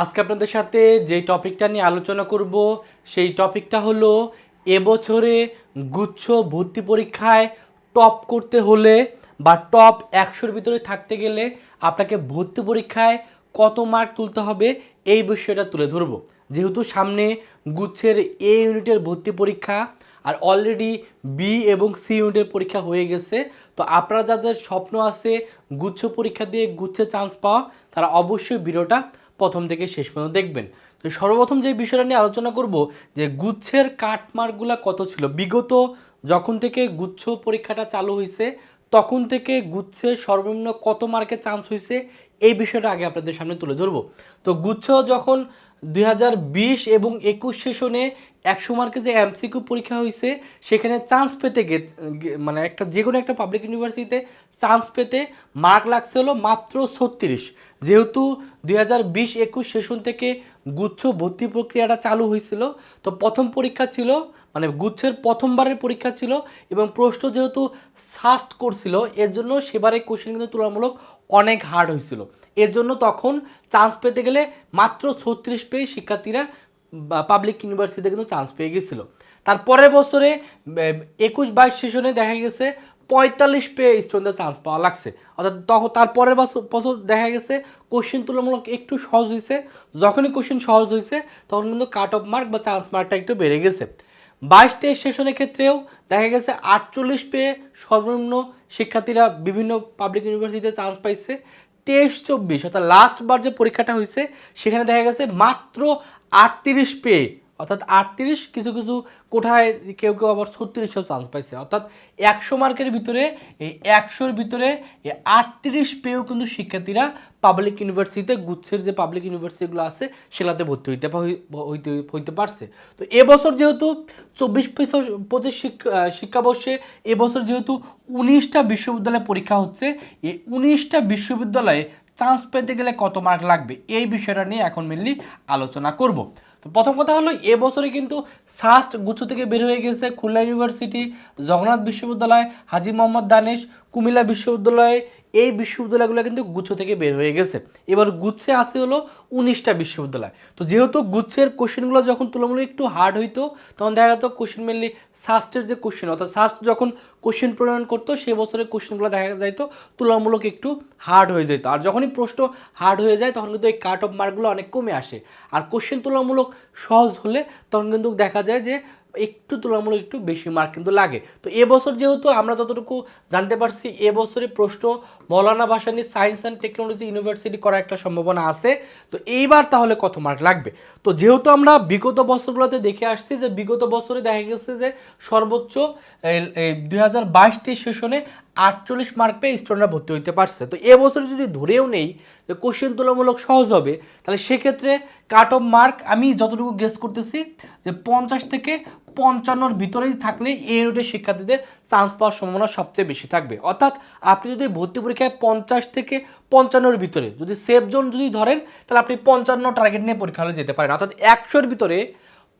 আজকে আপনাদের সাথে যে টপিকটা নিয়ে আলোচনা করব, সেই টপিকটা হলো এবছরে গুচ্ছ ভর্তি পরীক্ষায় টপ করতে হলে বা টপ একশোর ভিতরে থাকতে গেলে আপনাকে ভর্তি পরীক্ষায় কত মার্ক তুলতে হবে, এই বিষয়টা তুলে ধরবো। যেহেতু সামনে গুচ্ছের এ ইউনিটের ভর্তি পরীক্ষা আর অলরেডি বি এবং সি ইউনিটের পরীক্ষা হয়ে গেছে, তো আপনারা যাদের স্বপ্ন আছে গুচ্ছ পরীক্ষা দিয়ে গুচ্ছে চান্স পাওয়া, তারা অবশ্যই ভিডিওটা প্রথম থেকে শেষ পর্যন্ত দেখবেন। তো সর্বপ্রথম যে বিষয়টা নিয়ে আলোচনা করব, যে গুচ্ছের কাটমার্কগুলো কত ছিল? বিগত যখন থেকে গুচ্ছ পরীক্ষাটা চালু হয়েছে তখন থেকে গুচ্ছে সর্বনিম্ন কত মার্কে চান্স হয়েছে এই বিষয়টা আগে আপনাদের সামনে তুলে ধরবো। তো গুচ্ছ যখন দুই হাজার বিশ এবং একুশ সেশনে একশো মার্কে যে এমসিকিউ পরীক্ষা হয়েছে, সেখানে চান্স পেতে গে- মানে একটা যে কোনো একটা পাবলিক ইউনিভার্সিটিতে চান্স পেতে মার্ক লাগছে হলো মাত্র ছত্রিশ। যেহেতু দুই হাজার বিশ একুশ সেশন থেকে গুচ্ছ ভর্তি প্রক্রিয়াটা চালু হয়েছিল, তো প্রথম পরীক্ষা ছিল মানে গুচ্ছের প্রথমবারের পরীক্ষা ছিল এবং প্রশ্ন যেহেতু সাস্ট করছিল, এর জন্য সেবারে কোশ্চেন কিন্তু তুলনামূলক অনেক হার্ড হয়েছিল। এর জন্য তখন চান্স পেতে গেলে মাত্র ছত্রিশ পেয়ে শিক্ষার্থীরা পাবলিক ইউনিভার্সিটিতে কিন্তু চান্স পেয়ে গেছিল। তার পরের বছরে একুশ বাইশ সেশনে দেখা গেছে পঁয়তাল্লিশ পেয়ে স্টুডেন্টদের চান্স পাওয়া লাগছে। অর্থাৎ তখন তারপরের বছর দেখা গেছে কোশ্চেন তুলনামূলক একটু সহজ হয়েছে। যখনই কোশ্চেন সহজ হয়েছে, তখন কিন্তু কাট অফ মার্ক বা চান্স মার্কটা একটু বেড়ে গেছে। বাইশ তেইশ সেশনের ক্ষেত্রেও দেখা গেছে আটচল্লিশ পেয়ে সর্বনিম্ন শিক্ষার্থীরা বিভিন্ন পাবলিক ইউনিভার্সিটিতে চান্স পাইছে। তেইশ চব্বিশ অর্থাৎ লাস্ট বার যে পরীক্ষাটা হয়েছে সেখানে দেখা গেছে মাত্র আটত্রিশ পেয়ে অর্থাৎ আটত্রিশ কিছু কিছু কোঠায় কেউ কেউ আবার ছত্রিশও চান্স পাইছে। অর্থাৎ একশো মার্কের ভিতরে, এই একশোর ভিতরে এই আটত্রিশ পেয়েও কিন্তু শিক্ষার্থীরা পাবলিক ইউনিভার্সিটিতে গুচ্ছের যে পাবলিক ইউনিভার্সিটিগুলো আছে, সেগুলোতে ভর্তি হইতে হইতে হইতে পারছে। তো এবছর যেহেতু চব্বিশ পঁচিশ শিক্ষা শিক্ষাবর্ষে এবছর যেহেতু উনিশটা বিশ্ববিদ্যালয়ে পরীক্ষা হচ্ছে, এই উনিশটা বিশ্ববিদ্যালয়ে চান্স পেতে গেলে কত মার্ক লাগবে? এই বিষয়টা নিয়ে এখন মেনলি আলোচনা করব। তো প্রথম কথা হলো এবছরে কিন্তু সাস্ট গুচ্ছ থেকে বের হয়ে গেছে খুলনা ইউনিভার্সিটি জগন্নাথ বিশ্ববিদ্যালয়, হাজি মোহাম্মদ দানেশ, কুমিল্লা বিশ্ববিদ্যালয় এই বিশ্ববিদ্যালয়গুলো কিন্তু গুচ্ছ থেকে বের হয়ে গেছে। এবার গুচ্ছে আসে হলো উনিশটা বিশ্ববিদ্যালয়। তো যেহেতু গুচ্ছের কোশ্চেনগুলো যখন তুলনামূলক একটু হার্ড হইতো, তখন দেখা যেত কোশ্চেন মেনলি সাস্টের যে কোশ্চেন অর্থাৎ সাস্ট যখন কোশ্চেন প্রণয়ন করতো সেই বছরের কোশ্চেনগুলো দেখা যাইতো তুলনামূলক একটু হার্ড হয়ে যেত। আর যখনই প্রশ্ন হার্ড হয়ে যায়, তখন কিন্তু এই কাট অফ মার্কগুলো অনেক কমে আসে। আর কোশ্চেন তুলনামূলক সহজ হলে তখন কিন্তু দেখা যায় যে একটু তুলনামূলক একটু বেশি মার্ক কিন্তু লাগে। তো এবছর যেহেতু আমরা যতটুকু জানতে পারছি এবছরে প্রশ্ন Maulana Bhashani science and technology university করার একটা সম্ভাবনা আছে। তো এইবার তাহলে কত মার্ক লাগবে? তো যেহেতু আমরা বিগত বছরগুলোতে দেখে আসছি যে, বিগত বছরে দেখা গেছে যে সর্বোচ্চ দুই হাজার বাইশ সেশনে আটচল্লিশ মার্ক পেয়ে স্টুডেন্টরা ভর্তি হইতে পারছে। তো এবছর যদি ধরেও নেই যে কোশ্চেন তুলনামূলক সহজ হবে, তাহলে সেক্ষেত্রে কাট অফ মার্ক আমি যতটুকু গেস করতেছি যে পঞ্চাশ থেকে পঞ্চান্নর ভিতরেই থাকলে এই রুটের শিক্ষার্থীদের চান্স পাওয়ার সম্ভাবনা সবচেয়ে বেশি থাকবে। অর্থাৎ আপনি যদি ভর্তি পরীক্ষায় পঞ্চাশ থেকে পঞ্চান্নর ভিতরে যদি সেফ জোন যদি ধরেন, তাহলে আপনি পঞ্চান্ন টার্গেট নিয়ে পরীক্ষা হলে যেতে পারেন। অর্থাৎ একশোর ভিতরে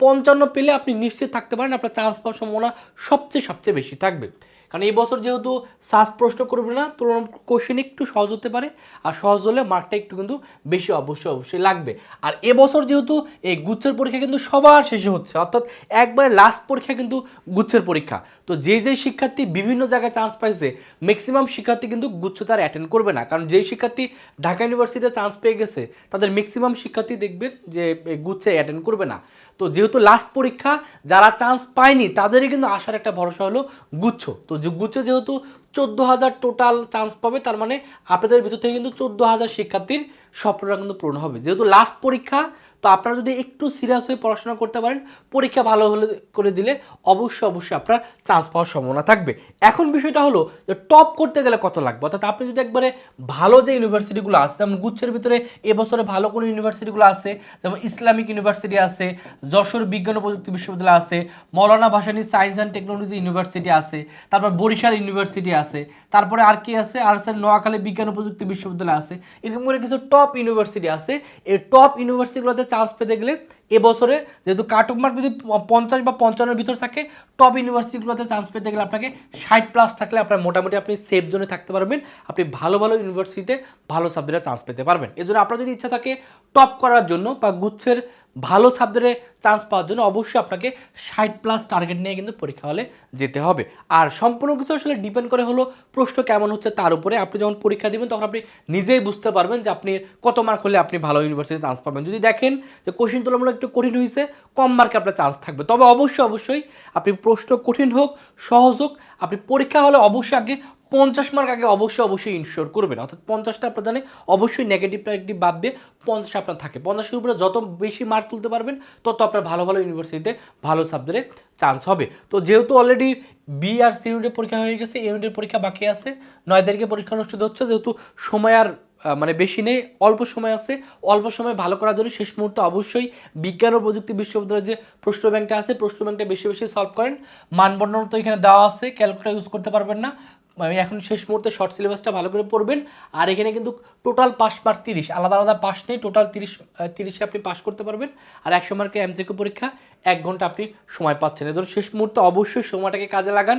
পঞ্চান্ন পেলে আপনি নিশ্চিত থাকতে পারেন, আপনার চান্স পাওয়ার সম্ভাবনা সবচেয়ে সবচেয়ে বেশি থাকবে। কারণ এই বছর যেহেতু শ্বাস প্রশ্ন করবে না তুলনা কোশ্চেন একটু সহজ হতে পারে। আর সহজ হলে মার্কটা একটু কিন্তু বেশি অবশ্যই অবশ্যই লাগবে। আর এবছর যেহেতু এই গুচ্ছের পরীক্ষা কিন্তু সবার শেষে হচ্ছে, অর্থাৎ একবারে লাস্ট পরীক্ষা কিন্তু গুচ্ছের পরীক্ষা। তো যে যে শিক্ষার্থী বিভিন্ন জায়গায় চান্স পাইছে ম্যাক্সিমাম শিক্ষার্থী কিন্তু গুচ্ছ তার অ্যাটেন্ড করবে না। কারণ যেই শিক্ষার্থী ঢাকা ইউনিভার্সিটিতে চান্স পেয়ে গেছে, তাদের ম্যাক্সিমাম শিক্ষার্থী দেখবেন যে গুচ্ছে অ্যাটেন্ড করবে না। তো যেহেতু লাস্ট পরীক্ষা, যারা চান্স পায়নি, তাদেরই কিন্তু আসার একটা ভরসা হলো গুচ্ছ। তো যে গুচ্ছ যেহেতু চোদ্দ হাজার টোটাল চান্স পাবে, তার মানে আপনাদের ভিতর থেকে কিন্তু চোদ্দ হাজার শিক্ষার্থীর স্বপ্নটা কিন্তু পূরণ হবে। যেহেতু লাস্ট পরীক্ষা তো আপনারা যদি একটু সিরিয়াস হয়ে পড়াশোনা করতে পারেন, পরীক্ষা ভালো হলে করে দিলে অবশ্যই অবশ্যই আপনার চান্স পাওয়ার সম্ভাবনা থাকবে। এখন বিষয়টা হলো যে টপ করতে গেলে কত লাগবে? অর্থাৎ আপনি যদি একবারে ভালো যে ইউনিভার্সিটিগুলো আছে, যেমন গুচ্ছের ভিতরে এবছরে ভালো কোনো ইউনিভার্সিটিগুলো আছে, যেমন ইসলামিক ইউনিভার্সিটি আছে, যশোর বিজ্ঞান ও প্রযুক্তি বিশ্ববিদ্যালয় আছে, Maulana Bhasani science and technology university আছে, তারপর বরিশাল ইউনিভার্সিটি আছে, তারপরে আর কি আছে? আর আছে নোয়াখালী বিজ্ঞান ও প্রযুক্তি বিশ্ববিদ্যালয় আছে, এরকম করে কিছু টপ ইউনিভার্সিটি আছে। এই টপ ইউনিভার্সিটিগুলোতে চান্স পেতে গেলে এবছরে যেহেতু কাটুক মার্ক যদি পঞ্চাশ বা পঞ্চান্নের ভিতর থাকে টপ ইউনিভার্সিটিগুলোতে চান্স পেতে গেলে আপনাকে ষাট প্লাস থাকলে আপনার মোটামুটি আপনি সেফ জোনে থাকতে পারবেন। আপনি ভালো ভালো ইউনিভার্সিটিতে ভালো সাবজেক্টে চান্স পেতে পারবেন। এজন্য আপনার যদি ইচ্ছা থাকে টপ করার জন্য বা গুচ্ছের ভালো সাবজেক্টে চান্স পাওয়ার জন্য অবশ্যই আপনাকে ষাট প্লাস টার্গেট নিয়ে কিন্তু পরীক্ষা হলে যেতে হবে। আর সম্পূর্ণ কিছু আসলে ডিপেন্ড করে হলো প্রশ্ন কেমন হচ্ছে তার উপরে। আপনি যখন পরীক্ষা দিবেন, তখন আপনি নিজেই বুঝতে পারবেন যে আপনি কত মার্ক হলে আপনি ভালো ইউনিভার্সিটি চান্স পাবেন। যদি দেখেন যে কোশ্চিন তুলনামূলক একটু কঠিন হয়েছে কম মার্কে আপনার চান্স থাকবে। তবে অবশ্যই অবশ্যই আপনি প্রশ্ন কঠিন হোক, সহজ হোক, আপনি পরীক্ষা হলে অবশ্যই আগে পঞ্চাশ মার্ক আগে অবশ্যই অবশ্যই ইনশিওর করবেন। অর্থাৎ পঞ্চাশটা আপনার জানে, অবশ্যই নেগেটিভ নেগেটিভ বাদ দিয়ে পঞ্চাশ আপনার থাকে। পঞ্চাশের উপরে যত বেশি মার্ক তুলতে পারবেন, তত আপনার ভালো ভালো ইউনিভার্সিটিতে ভালো সাবজেক্টে চান্স হবে। তো যেহেতু অলরেডি বি আর সি ইউনিটের পরীক্ষা হয়ে গেছে ইউনিটের পরীক্ষা বাকি আছে, নয় তারিখে পরীক্ষা অনুষ্ঠিত হচ্ছে, যেহেতু সময় আর মানে বেশি নেই, অল্প সময় আছে, অল্প সময় ভালো করার জন্য শেষ মুহূর্তে অবশ্যই বিজ্ঞান ও প্রযুক্তি বিশ্ববিদ্যালয়ের যে প্রশ্ন ব্যাংকটা আছে, প্রশ্ন ব্যাংকটা বেশি বেশি সলভ করেন। মানবন্ধন তো এখানে দেওয়া আছে ক্যালকুলেটার ইউজ করতে পারবেন না। আমি এখন শেষ মুহূর্তে শর্ট সিলেবাসটা ভালো করে পড়বেন। আর এখানে কিন্তু টোটাল পাস মার্ক তিরিশ। আলাদা আলাদা পাস নেই টোটাল তিরিশ তিরিশে আপনি পাস করতে পারবেন। আর একশো মার্কে এমসিকিউ পরীক্ষা। এক ঘণ্টা আপনি সময় পাচ্ছেন। এ ধরুন শেষ মুহূর্তে অবশ্যই সময়টাকে কাজে লাগান।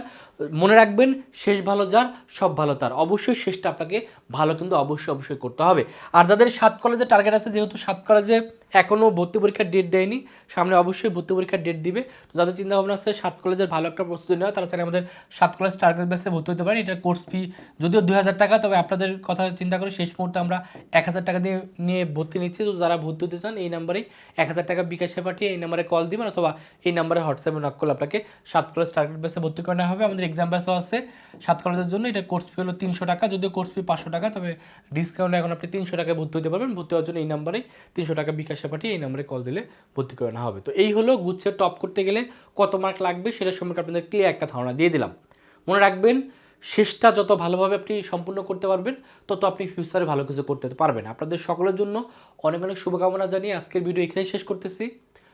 মনে রাখবেন, শেষ ভালো যার, সব ভালো তার। অবশ্যই শেষটা আপনাকে ভালো কিন্তু অবশ্যই অবশ্যই করতে হবে। আর যাদের সাত কলেজে টার্গেট আছে, যেহেতু সাত কলেজে এখনও ভর্তি পরীক্ষার ডেট দেয়নি, সামনে অবশ্যই ভর্তি পরীক্ষার ডেট দিবে। তো যাদের চিন্তা ভাবনা আছে, সাত কলেজের ভালো একটা প্রস্তুতি নেওয়া, তারা চাইলে আমাদের সাত কলেজ টার্গেট বেসে ভর্তি হতে পারেন। এটার কোর্স ফি যদিও দুই হাজার টাকা, তবে আপনাদের কথা চিন্তা করে শেষ মুহূর্তে আমরা এক হাজার টাকা দিয়ে নিয়ে ভর্তি নিচ্ছি। তো যারা ভর্তি হতে চান, এই নাম্বারেই এক হাজার টাকা বিকাশে পাঠিয়ে এই নাম্বারে কল দিবেন অথবা এই নাম্বারে হোয়াটসঅ্যাপে নক করলে আপনাকে সাত কলেজ টার্গেট বেসে ভর্তি করানো হবে। আমাদের এক্সাম বেসও আছে সাত কলেজের জন্য। এটা কোর্স ফি হলো তিনশো টাকা। যদিও কোর্স ফি পাঁচশো টাকা, তবে ডিসকাউন্ট এখন আপনি তিনশো টাকায় ভর্তি হতে পারবেন। ভর্তি হওয়ার জন্য এই নাম্বারে তিনশো টাকা বিকাশে পাঠিয়ে এই নাম্বারে কল দিলে ভর্তি করানো হবে। তো এই হলো গুচ্ছে টপ করতে গেলে কত মার্ক লাগবে সেটা সম্পর্কে আপনাদের ক্লিয়ার একটা ধারণা দিয়ে দিলাম। মনে রাখবেন, শেষটা যত ভালোভাবে আপনি সম্পূর্ণ করতে পারবেন, তত আপনি ফিউচারে ভালো কিছু করতে পারবেন। আপনাদের সকলের জন্য অনেক অনেক শুভকামনা জানিয়ে আজকের ভিডিও এখানেই শেষ করতেছি।